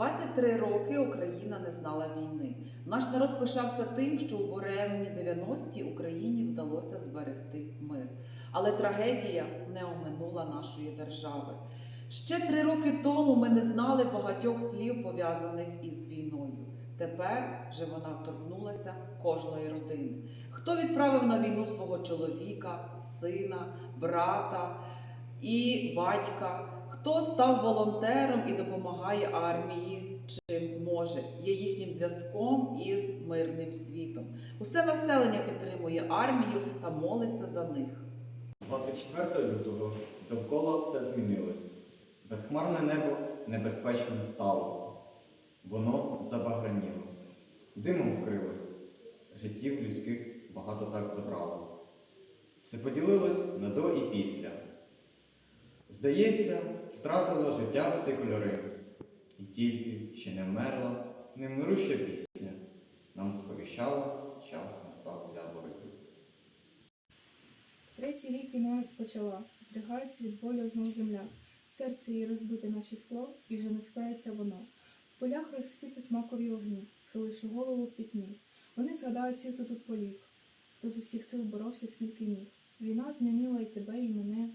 23 роки Україна не знала війни. Наш народ пишався тим, що у буремні 90-ті Україні вдалося зберегти мир. Але трагедія не оминула нашої держави. Ще три роки тому ми не знали багатьох слів, пов'язаних із війною. Тепер же вона вторгнулася кожної родини. Хто відправив на війну свого чоловіка, сина, брата і батька? Хто став волонтером і допомагає армії, чим може, є їхнім зв'язком із мирним світом. Усе населення підтримує армію та молиться за них. 24 лютого довкола все змінилось. Безхмарне небо небезпечним стало. Воно забаграніло, димом вкрилось, життів людських багато так забрало. Все поділилось на до і після. Здається, втратило життя всі кольори. І тільки ще не вмерла немируща пісня. Нам сповіщала, час настав для боротьби. Третій рік війна розпочала, здригається від болю знов земля. Серце її розбите, наче скло, і вже не склеїться воно. В полях розквітуть макові огні, схиливши голову в пітьмі. Вони згадають всіх, хто тут поліг, хто з усіх сил боровся, скільки міг. Війна змінила і тебе, і мене.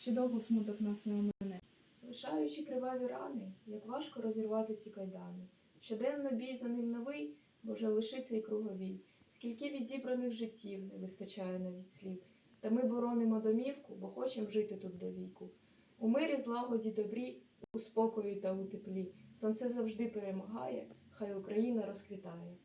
Ще довго смуток нас не омине. Лишаючи криваві рани, як важко розірвати ці кайдани. Щоденно бій за ним новий, Боже, лишиться і круговій. Скільки відібраних життів не вистачає навіть слів. Та ми боронимо домівку, бо хочемо жити тут до віку. У мирі, злагоді, добрі, у спокої та у теплі. Сонце завжди перемагає, хай Україна розквітає.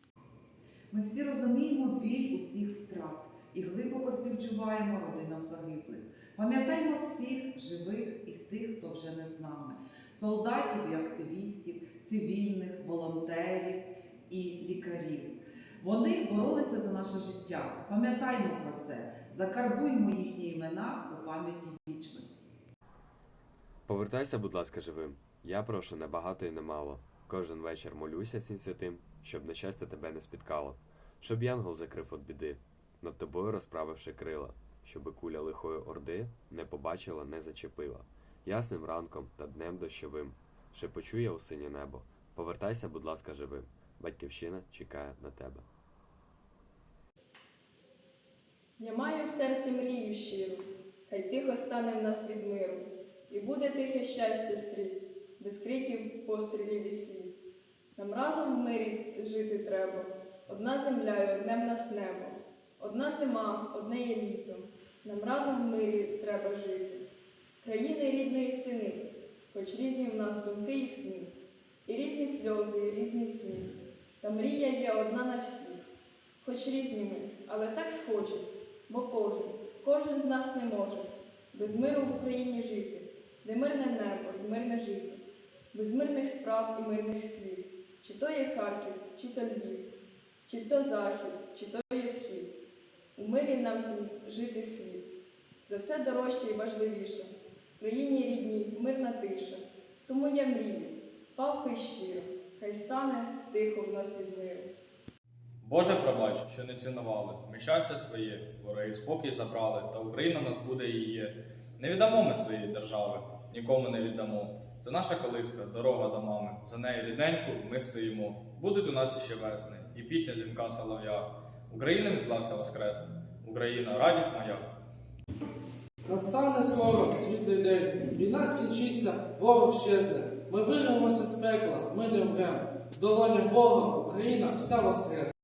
Ми всі розуміємо біль усіх втрат і глибоко співчуваємо родинам загиблих. Пам'ятаємо всіх живих і тих, хто вже не з нами, солдатів і активістів, цивільних, волонтерів і лікарів. Вони боролися за наше життя. Пам'ятаймо про це, закарбуймо їхні імена у пам'яті вічності. Повертайся, будь ласка, живим. Я прошу не багато і не мало. Кожен вечір молюся всім святим, щоб нещастя тебе не спіткало, щоб янгол закрив від біди, над тобою розправивши крила, щоби куля лихої орди не побачила, не зачепила. Ясним ранком та днем дощовим шепочу я у синє небо. Повертайся, будь ласка, живим. Батьківщина чекає на тебе. Я маю в серці мрію щиру, хай тихо стане в нас від миру, і буде тихе щастя скрізь, без криків, пострілів і сліз. Нам разом в мирі жити треба, одна земля і одне в нас небо, одна зима, одне є літо. Нам разом в мирі треба жити. Країни рідної сини, хоч різні в нас думки і сни, і різні сльози, і різний сміх. Та мрія є одна на всіх, хоч різні ми, але так схожі. Бо кожен, кожен з нас не може без миру в Україні жити, де мирне небо і мирне жито, без мирних справ і мирних слів, чи то є Харків, чи то Львів, чи то Захід, чи то є Схід. У мирі нам всім жити слід. За все дорожче і важливіше. В країні рідній мирна тиша. Тому я мрію, палко й щиро, хай стане тихо в нас від миру. Боже, пробач, що не цінували. Ми щастя своє, вороги спокій забрали, та Україна нас буде і є. Не віддамо ми своєї держави, нікому не віддамо. Це наша колиска, дорога до мами. За нею рідненьку ми стоїмо. Будуть у нас іще весни, і пісня дзвінка солов'я. Україна від зла воскресне. Україна, радість моя. Настане скоро світлий день, війна скінчиться, ворог щезне. Ми вирвемося з пекла, ми не вмремо. В долонях Бога Україна вся воскресне.